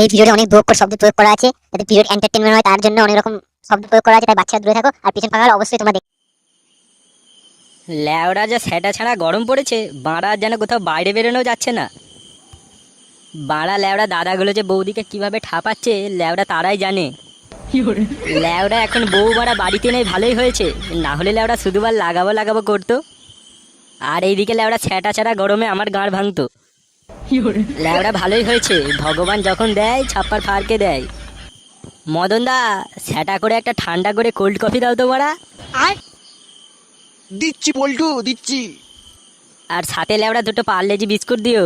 এই ভিডিওতে অনেক ভোগ শব্দ প্রয়োগ করা আছে। যাতে ভিডিও এন্টারটেনমেন্ট হয়, তার জন্য অনেক রকম শব্দ প্রয়োগ করা আছে। তাই বাচ্চারা দূরে থাকো আর পিছন ফাঁকা অবশ্যই তোমরা ল্যাওড়া যা সেটা ছাড়া গরম পড়েছে, বাঁড়া যেন কোথাও বাইরে বেরোনো যাচ্ছে না। বাঁড়া ল্যাওড়া দাদাগুলো যে বৌদিকে কীভাবে ঠাপাচ্ছে ল্যাওড়া তারাই জানে। ল্যাওড়া এখন বউ বাড়া বাড়িতে নেই, ভালোই হয়েছে। না হলে ল্যাওড়া শুধুবার লাগাবো লাগাবো করতো। আর এইদিকে ল্যাওড়া ছ্যাটা ছাড়া গরমে আমার গাঁড় ভাঙতো। ল্যাওড়া ভালোই হয়েছে। ভগবান যখন দেয় ছাপ্পার ফারকে দেয়। মদন দা স্যাটা করে একটা ঠান্ডা করে কোল্ড কফি দাও তো বাড়া। দিচ্ছি পল্টু দিচ্ছি। আর সাথে ল্যাওড়া দুটো পার্লেজি বিস্কুট দিও।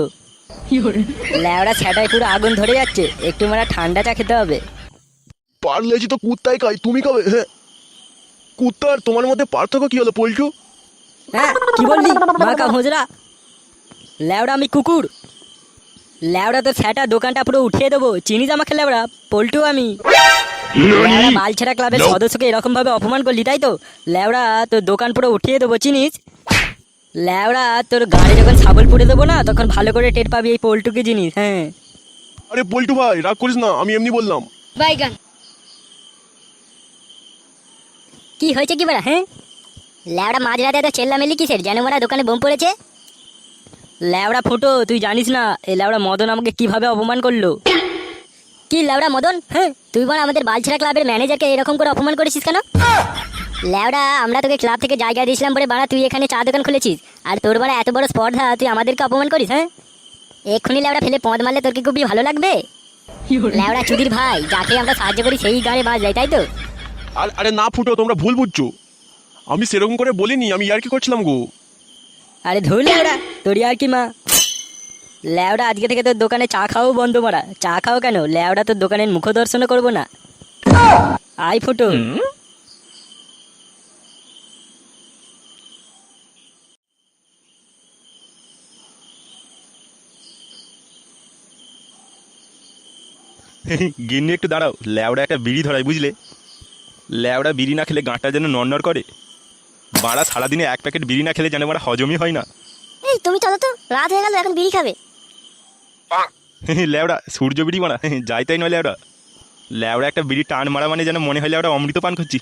ল্যাওড়া ছ্যাটায় পুরো আগুন ধরে যাচ্ছে। একটু মারা ঠান্ডা চা খেতে হবে। পারলেছি তো কুত্তাই খাই তুমি খাবে হ্যাঁ। কুত্তার তোমার মধ্যে পার্থক্য কি হলো পল্টু হ্যাঁ কি বললি? মাকা হোজরা ল্যাওড়া আমি কুকুর। ল্যাওড়া তো ছ্যাটা দোকানটা পুরো উঠিয়ে দেবো। চিনিস আমাকে ল্যাওড়া পল্টু আমি। ল্যাওড়া বালছেড়া ক্লাবের সদস্যকে এরকম ভাবে অপমান করলি তাই তো? ল্যাওড়া তোর দোকান পুরো উঠিয়ে দেবো চিনিস? ল্যাওড়া তোর গাড়ি যখন সাবল পুড়ে দেবো না তখন ভালো করে টের পাবি এই পল্টুকে জিনিস হ্যাঁ। আরে পল্টু ভাই রাগ করিস না আমি এমনি বললাম। বাইগান কি হয়েছে কি বেড়া হ্যাঁ? ল্যাওড়া মাঝরাতে এত চেল্লামেলি কিসের? যেন মারা দোকানে বোম পড়েছে। ল্যাওড়া ফুটো, তুই জানিস না, এই ল্যাওড়া মদন আমাকে কীভাবে অপমান করল? কি ল্যাওড়া মদন? হ্যাঁ তুই বল আমাদের বালছেড়া ক্লাবের ম্যানেজারকে এরকম করে অপমান করেছিস কেন? ল্যাওড়া আমরা তোকে ক্লাব থেকে জায়গা দিয়েছিলাম বলে বাড়া তুই এখানে চা দোকান খুলেছিস। আর তোর বাড়া এত বড় স্পর্ধা, তুই আমাদেরকে অপমান করিস হ্যাঁ? এক্ষুনি ল্যাওড়া ফেলে পদ মারলে তোর কি খুবই ভালো লাগবে? ল্যাওড়া চুদির ভাই, যাকে আমরা সাহায্য করি সেই গাড়ি বাজ যায়, তাই তো? আরে না ফুটো, তোমরা ভুল বুঝছ। আমি সেরকম করে বলিনি, আমি আর কি করছিলাম গো। আরে ধুর ল্যাওড়া তোর আর কি মা? ল্যাওড়া আজকে থেকে তোর দোকানে চা খাও বন্ধ মারা। চা খাও কেন? ল্যাওড়া তোর দোকানের মুখ দর্শনও করব না। আই ফুটো। গিন্নি, একটু দাঁড়াও। ল্যাওড়া একটা বিড়ি ধরাই বুঝলে? ল্যাওড়া বিড়ি না খেলে গাঁটটা যেন নড়নড় করে। বাড়া সারাদিনে এক প্যাকেট বিড়ি না খেলে যেন বাড়া হজমই হয় না। এই তুমি চলো তো রাত হয়ে গেল এখন বিড়ি খাবে। ল্যাওড়া সূর্য বিড়ি মারা যাই তাই নয় ল্যাওড়া। ল্যাওড়া একটা বিড়ি টান মারা মানে যেন মনে হয় ল্যাওড়া অমৃত পান করছি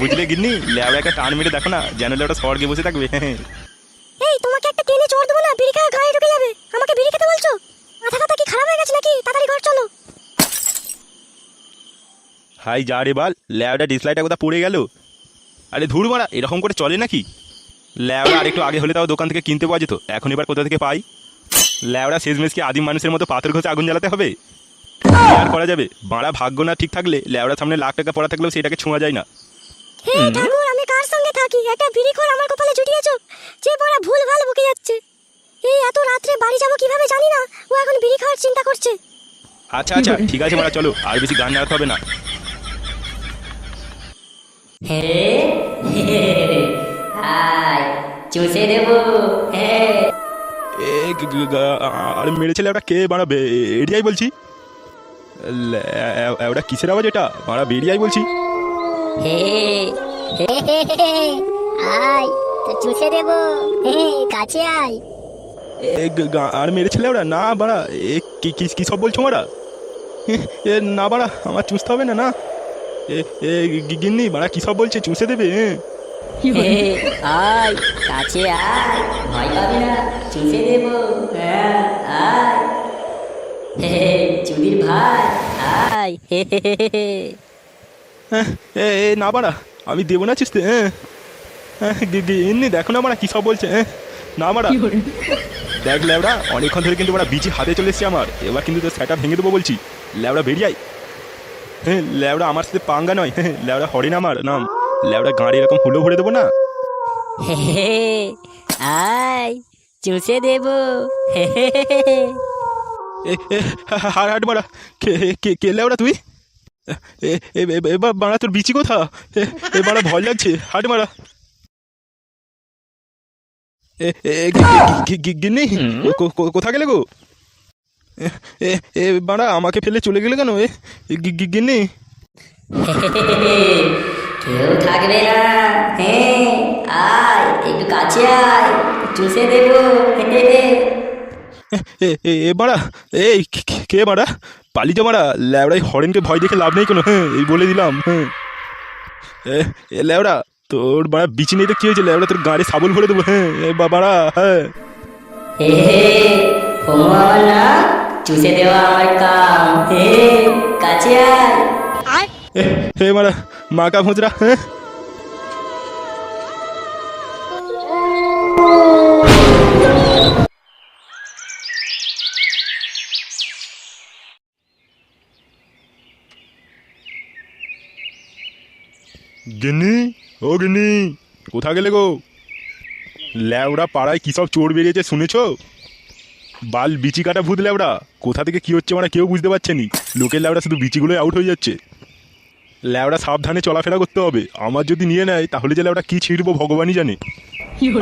বুঝলে গিন্নি? ল্যাওড়া একটা টান মেরে দেখো না যেন ল্যাওড়া স্বর্গে বসে থাকবে এই তোমাকে একটা টেনে চড় দেবো না বিড়ি খাওয়া গায়ে ঢুকে যাবে। আমাকে বিড়ি খেতে বলছো? মাথা কথা কি খারাপ হয়ে গেছে নাকি? তাড়াতাড়ি ঘর চলো। হাই যা রে বাল ল্যাওড়া ডিসলাইটটা কোথা পড়ে গেল? আরে ধুর মারা এরকম করে চলে নাকি? ল্যাওড়া আর একটু আগে হলে তাও দোকান থেকে কিনতে পাওয়া যেত এখন এবার কোথা থেকে পাই? ল্যাওড়া শেষমেশ কি আদিম মানুষের মতো পাথর ঘষে আগুন জ্বালাতে হবে? আর করা যাবে? বাড়া ভাগ্য না ঠিক থাকলে ল্যাওড়ার সামনে লাখ টাকা পড়া থাকলেও সেটাকে ছোঁয়া যায় না। হে ঠাকুর আমি কার সঙ্গে থাকি? একটা বিড়ি খোর আমার কপালে জুটিয়েছো যে বড় ভুল ভালো বকে যাচ্ছে। এই এত রাত্রে বাড়ি যাব কীভাবে জানি না ও এখন বিড়ি খাওয়ার চিন্তা করছে। আচ্ছা আচ্ছা ঠিক আছে মারা চলো আর বেশি গান নাড়াতে হবে না। হাই চুষে দেবো হ্যাঁ এ গ- গ- গ- আর কে বাড়াবে এরিয়াই বলছি ওটা কিসের আওয়াজ এটা বাড়া বেরিয়াই বলছি হে হে হে হে আয় তো চুষে দেবো হে কাছে আয় এ গ- গা- আর মেরেছে না বাড়া এ কি কি- কি সব বলছো মারা এ না বাড়া আমার চুষতে হবে না না এ গিন্নি বাড়া কি সব বলছে? চুষে দেবে হ্যাঁ হে আয় কাছে আয় ভয় পাবি না চুষে দেবো হ্যাঁ আয়। হে চুদির ভাই আয় হে হে হে হে হে। হ্যাঁ, এ না বাড়া আমি দেবো না চুষতে হ্যাঁ হ্যাঁ গিন্নি দেখো না বাড়া কি সব বলছে হ্যাঁ না বাড়া দেখ ল্যাবড়া অনেকক্ষণ ধরে কিন্তু ওরা বিচি হাতে চলে এসছে আমার। এবার কিন্তু তোর সেটা ভেঙে দেবো বলছি। ল্যাবড়া বেরিয়াই হ্যাঁ ল্যাবড়া আমার সাথে পাঙ্গা নয়। ল্যাবড়া হরিণ আমার। নাম ল্যাবড়া গাড়ি এরকম হুলো ভরে দেবো না। আয় চুষে দেবো। হে হে হে হে এ এ হাট মারা। কে কে কে ল্যাবড়া তুই? এবার মারা তোর বিচি কোথা? এ মারা ভয় লাগছে। হাট মারা। গিন্নি কোথা গেলে গো? এ এ বাড়া আমাকে ফেলে চলে গেলে কেন? এ গিন্নি? কেউ থাকবে না। হ্যাঁ আয় একটু কাছে আয় চুষে দেবো এ মারা এই কে- মারা পালি যা মারা ল্যাবড়াই হরেনকে ভয় দেখে লাভ নেই কোনো হ্যাঁ এই বলে দিলাম হ্যাঁ। এ ল্যাবড়া তোর মারা বিচি নেই তো কি হয়েছে? ল্যাবড়া তোর গাড়ি সাবল ভরে দেবো হ্যাঁ এ বাবারা হ্যাঁ। চুষে দেওয়া আমার কাম। হে কাছে আয়। হে মারা মাকা ভোজরা হ্যাঁ গিন্নি ও গিন্নি কোথা গেলে গো? ল্যাওড়া পাড়ায় কী সব চোর বেরিয়েছে শুনেছো? বাল বিচি কাটা ভূত ল্যাওড়া কোথা থেকে কি হচ্ছে মানে কেউ বুঝতে পারছে নি। লোকের ল্যাওড়া শুধু বিচিগুলোই আউট হয়ে যাচ্ছে। ল্যাওড়া সাবধানে চলাফেরা করতে হবে। আমার যদি নিয়ে নেয় তাহলে যে ল্যাওড়া কি ছিঁড়বো ভগবানই জানে।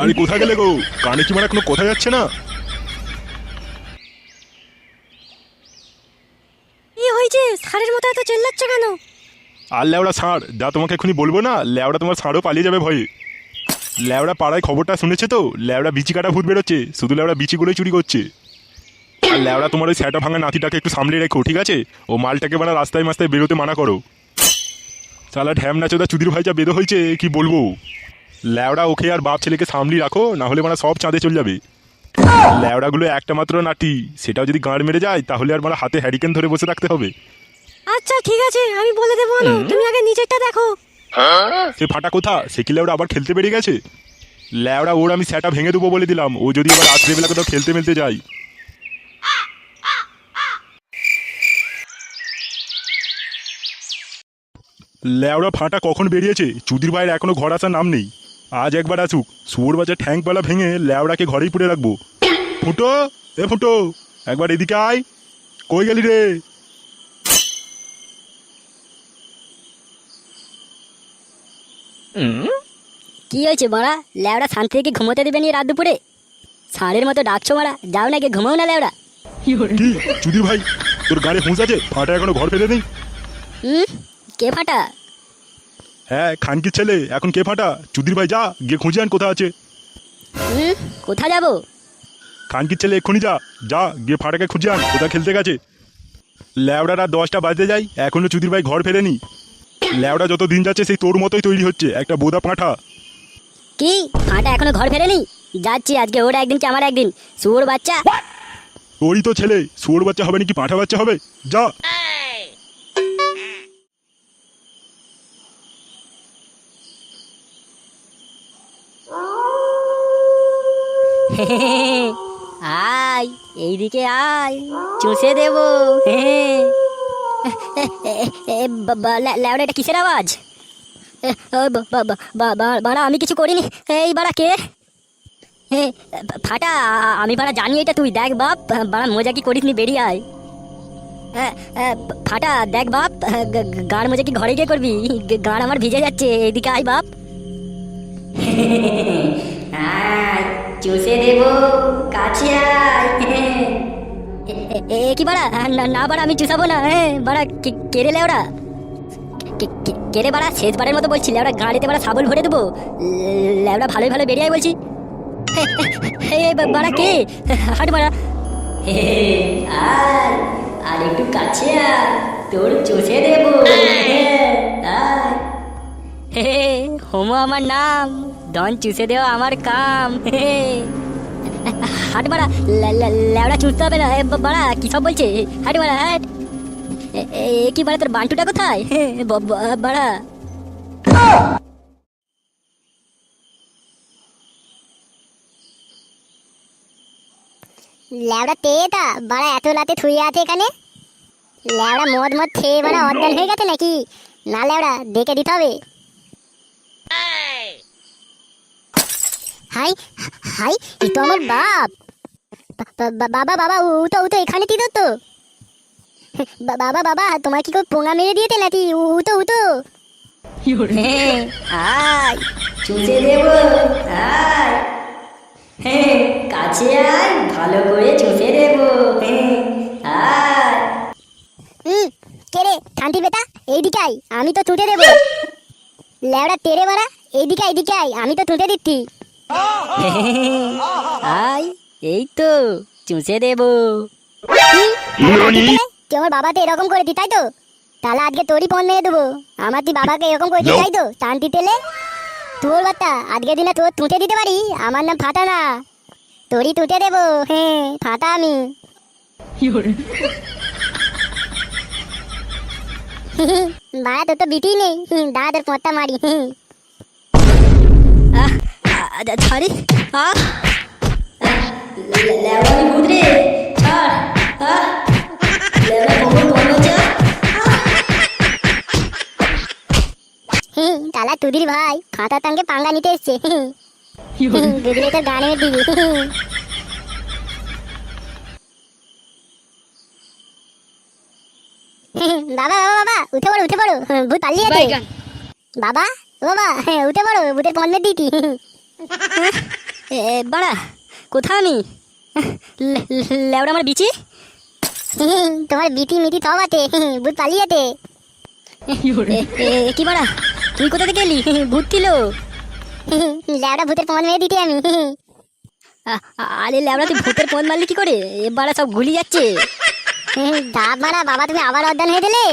আরে কোথা গেলে গো? কানে কি মানে কোনো কথা যাচ্ছে না? হয়েছে সারের মতো এত চেল্লাচ্ছ কেন? আর ল্যাওড়া ছাড় যা তোমাকে এখনই বলব না ল্যাওড়া তোমার ছাড়ও পালিয়ে যাবে ভয়ে। ল্যাওড়া পাড়ায় খবরটা শুনেছে তো? ল্যাওড়া বিচি কাটা ভূত বেরোচ্ছে। শুধু ল্যাওড়া বিচিগুলোই চুরি করছে। আর ল্যাওড়া তোমার ওই স্যাটা ভাঙা নাতিটাকে একটু সামলে রেখো ঠিক আছে? ও মালটাকে মানে রাস্তায় মাস্তায় বেরোতে মানা করো। সালা ঢ্যাম নাচোদা চুদির ভাই যা বেরো হয়েছে কি বলব? ল্যাওড়া ওকে আর বাপ ছেলেকে সামলি রাখো না হলে মানে সব চাঁদে চলে যাবে। ল্যাওড়াগুলো একটা মাত্র নাটি সেটাও যদি গাঁড় মেরে যায় তাহলে আর মানে হাতে হ্যারিকেন ধরে বসে রাখতে হবে। আচ্ছা ঠিক আছে আমি বলে দেবো তুমি আগে নিচেরটা দেখো। সে ফাটা কোথা? সে কি ল্যাওড়া আবার খেলতে বেরিয়ে গেছে? ল্যাওড়া ওর আমি স্যাটা ভেঙে দেবো বলে দিলাম। ও যদি আবার রাত্রেবেলা কোথাও খেলতে মেলতে যায়। ল্যাওড়া ফাটা কখন বেরিয়েছে? চুদির বাইরে এখনও ঘর আসার নাম নেই। আজ একবার আসুক। শুয়োর বাজার ঠ্যাংপালা ভেঙে ল্যাওড়াকে ঘরেই পুড়ে রাখব। ফুটো এ ফুটো একবার এদিকে আয়। কই গেলি রে? কি হয়েছে মারা ল্যাওড়া শান্তি থেকে ঘুমোতে দেবে নি রাত দুপুরে? ষাঁড়ের মতো ডাকছো মারা যাও নাকি ঘুমাও না ল্যাওড়া কি চুদির ভাই তোর গাড়ি আছে? ফাটা এখনও ঘর ফেলে নেই হুম? কে ফাটা? হ্যাঁ খানকির ছেলে এখন কে ফাটা? চুদির ভাই যা গিয়ে খুঁজে আন কোথায় আছে। হুম কোথা যাব? খানকির ছেলে এক্ষুনি যা যা গিয়ে ফাটাকে খুঁজে আন কোথা খেলতে গেছে। ল্যাওড়া রাত দশটা বাজতে যায় এখনও চুদির ভাই ঘর ফেরেনি। ল্যাওড়া যত দিন যাচ্ছে সেই তোর মতোই তৈরি হচ্ছে একটা বোদা পাঁঠা। কি? ফাটা এখনও ঘর ফেরেনি? যাচ্ছি আজকে ওর একদিন কি আমার একদিন? শুয়োর বাচ্চা? তোরই তো ছেলে শুয়োর বাচ্চা হবে নাকি পাঁঠা বাচ্চা হবে? যা। আয়, এইদিকে আয়, চুষে দেব। এটা কিসের আওয়াজ? বাড়া, আমি কিছু করিনি। এই বাড়া, কে? ফাটা, আমি বাড়া জানি এটা তুই, দেখ বাপ, বাড়া, মজা কি করিস নি বেরিয়ে আয়। ফাটা, দেখ বাপ গাঁড় মজা কি ঘরে গিয়ে করবি? গাঁড় আমার ভিজে যাচ্ছে এদিকে আয় বাপ। আয় চুষে দেব কাছে আয়। এ- কি বাড়া? না না বাড়া আমি চুষাবো না হ্যাঁ? বাড়া কেড়ে লে ওরা কেড়ে বাড়া? শেষবারের মতো বলছি লেওড়া গাড়িতে বাড়া সাবল ভরে দেবো। লেওড়া ভালোই ভালো বেরিয়ে বলছি। বাড়া কে? হাট বাড়া। আর একটু কাছে তোর চষে দেবো। হে হোমো আমার নাম। ডন চুষে দেওয়া আমার কাম। হে হাট বাড়া ল্যাবড়া চুষতে হবে না। বাড়া, কি সব বলছে? হাট বাড়া হাট। এ- কি বাড়া তোর বান্টুটা কোথায়? বাড়া। ল্যাবড়া বাড়া, এত রাতে থুয়ে আছে এখানে? ল্যাবড়া মদ মদ খেয়ে বাড়া হয়ে গেছে নাকি? না ল্যাবড়া দেখে দিতে হবে। হাই হাই এ তো আমার বাপ। বাবা বাবা ও তো ও তো এখানে দিত তো। বাবা বাবা তোমার কি কেউ পোঙা মেরে দিয়েছে নাকি? ও তো ও তো। হে আয় চুষে দেব আয় কাছে আয় ভালো করে চুষে দেব আয় হুম কে রে শান্তি বেটা এইদিকে আয় আমি তো তুটে দেবো। ল্যাবড়া তেরে বাড়া এইদিকে আয়, এইদিকে আয় আমি তো তুটে দিচ্ছি। আয় এই তো চুষে দেবো। তুই আমার বাবাতে এরকম করে দি তাই তো? তাহলে আজকে তোরই ফোন মেরে দেবো। আমার তুই বাবাকে এরকম করে দি তাই তো তেলে তোর বাচ্চা আজকে দিনে তোর তুঁতে দিতে পারি? আমার নাম ফাটা না তোরই তুঁতে দেবো হ্যাঁ ফাটা আমি। বাড়া তোর তো বিটি নেই। দাঁড়া তোর পথটা মারি। আহ, ছাড়ি আহ লেওড়া আমি ভূত রে ছাড় আহ তালা তুদির ভাই ফাটা তাঙ্গে পাঙ্গা নিতে এসছে। হুম, তোর গানের দিবি বাবা বাবা বাবা উঠে পড়ো উঠে পড়ো। ভূত পালিয়ে বাবা বাবা হ্যাঁ, উঠে পড়ো ভূতের পণ্যের দিতি বাড়া কোথায় আমি লে- লে- লেওড়া আমার বিচি? তোমার বিটি মিটি আছে হুম, ভূত পালিয়ে যেতে এ, এ, কি বাড়া তুই কোথা থেকে এলি? ভূত ছিল। ল্যাবড়া ভূতের পণ মেরে দিতে আমি। আরে লেওড়া তুই ভূতের ফোন মারলি কি করে? এ বাড়া সব গুলি যাচ্ছে। ডাব মারা বাবা তুমি আবার অজ্ঞান হয়ে দিলে